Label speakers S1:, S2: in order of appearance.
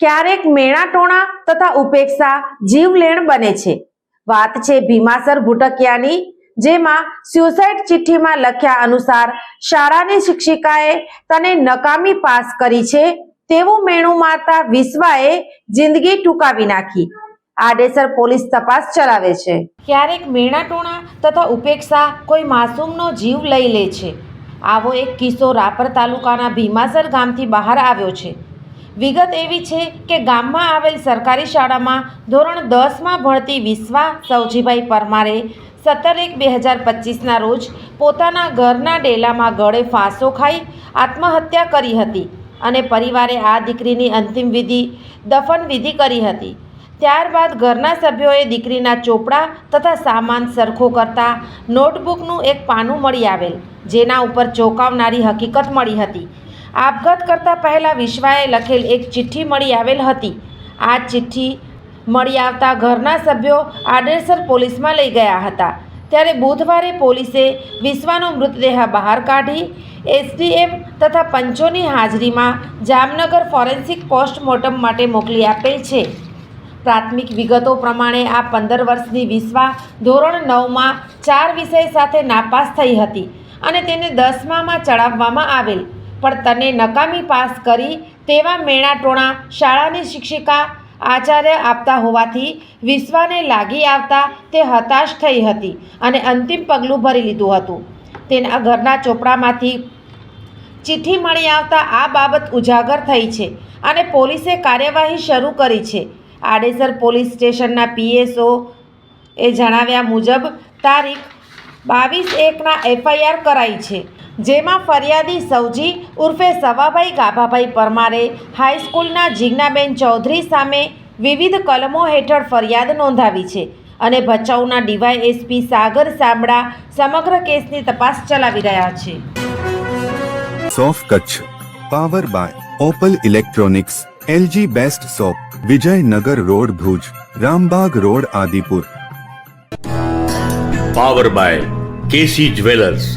S1: ક્યારેક મેણાટોણા તથા ઉપેક્ષા જીવલેણ બને છે. વાત છે ભીમાસર ભૂટકિયાની, જેમાં સ્યુસાઇડ ચિઠ્ઠીમાં લખ્યા અનુસાર શાળાની શિક્ષિકાએ તને નકામી પાસ કરી છે તેવું મેણું મારતા વિશ્વાએ જિંદગી ટૂંકાવી નાખી. આડેસર પોલીસ તપાસ ચલાવે છે. ક્યારેક મેણાટોણા તથા ઉપેક્ષા કોઈ માસૂમનો જીવ લઈ લે છે. આવો એક કિસ્સો રાપર તાલુકાના ભીમાસર ગામથી બહાર આવ્યો છે. વિગત એવી છે કે ગામમાં આવેલ સરકારી શાળામાં ધોરણ દસમાં ભણતી વિશ્વા સૌજીભાઈ પરમારે સત્તર એક બે હજાર પચીસના રોજ પોતાના ઘરના ડેલામાં ગળે ફાંસો ખાઈ આત્મહત્યા કરી હતી અને પરિવારે આ દીકરીની અંતિમ વિધિ દફન વિધિ કરી હતી. ત્યારબાદ ઘરના સભ્યોએ દીકરીના ચોપડા તથા સામાન સરખો કરતા નોટબુકનું એક પાનું મળી આવેલ, જેના ઉપર ચોંકાવનારી હકીકત મળી હતી. આપઘાત કરતાં પહેલાં વિશ્વાએ લખેલ એક ચિઠ્ઠી મળી આવેલ હતી. આ ચિઠ્ઠી મળી આવતા ઘરના સભ્યો આડેસર પોલીસમાં લઈ ગયા હતા. ત્યારે બુધવારે પોલીસે વિશ્વાનો મૃતદેહ બહાર કાઢી, એસડીએમ તથા પંચોની હાજરીમાં જામનગર ફોરેન્સિક પોસ્ટમોર્ટમ માટે મોકલી આપેલ છે. પ્રાથમિક વિગતો પ્રમાણે આ પંદર વર્ષની વિશ્વા ધોરણ નવમાં ચાર વિષય સાથે નાપાસ થઈ હતી અને તેને દસમામાં ચડાવવામાં આવેલ. પણ તને નકામી પાસ કરી તેવા મેણાટોણા શાળાની શિક્ષિકા આચાર્ય આપતા હોવાથી વિશ્વાને લાગી આવતા તે હતાશ થઈ હતી અને અંતિમ પગલું ભરી લીધું હતું. તેના ઘરના ચોપડામાંથી ચિઠ્ઠી મળી આવતા આ બાબત ઉજાગર થઈ છે અને પોલીસે કાર્યવાહી શરૂ કરી છે. આડેસર પોલીસ સ્ટેશનના પીએસઓ એ જણાવ્યા મુજબ તારીખ બાવીસ એકના એફઆઈઆર કરાઈ છે. જેમાં ફરિયાદી સૌજી ઉર્ફે સવાભાઈ ગાભાભાઈ પરમારે હાઈસ્કૂલના જીજ્ઞાબેન ચૌધરી સામે વિવિધ કલમો હેઠળ ફરિયાદ નોંધાવી છે અને ભચાઉના ડીવાયએસપી સાગર સાંબળા સમગ્ર કેસની તપાસ ચલાવી રહ્યા છે.
S2: સોફ Kutch power by Opal electronics LG best shop Vijaynagar road Bhuj Rambagh road Adipur.
S3: Power by KC jewellers.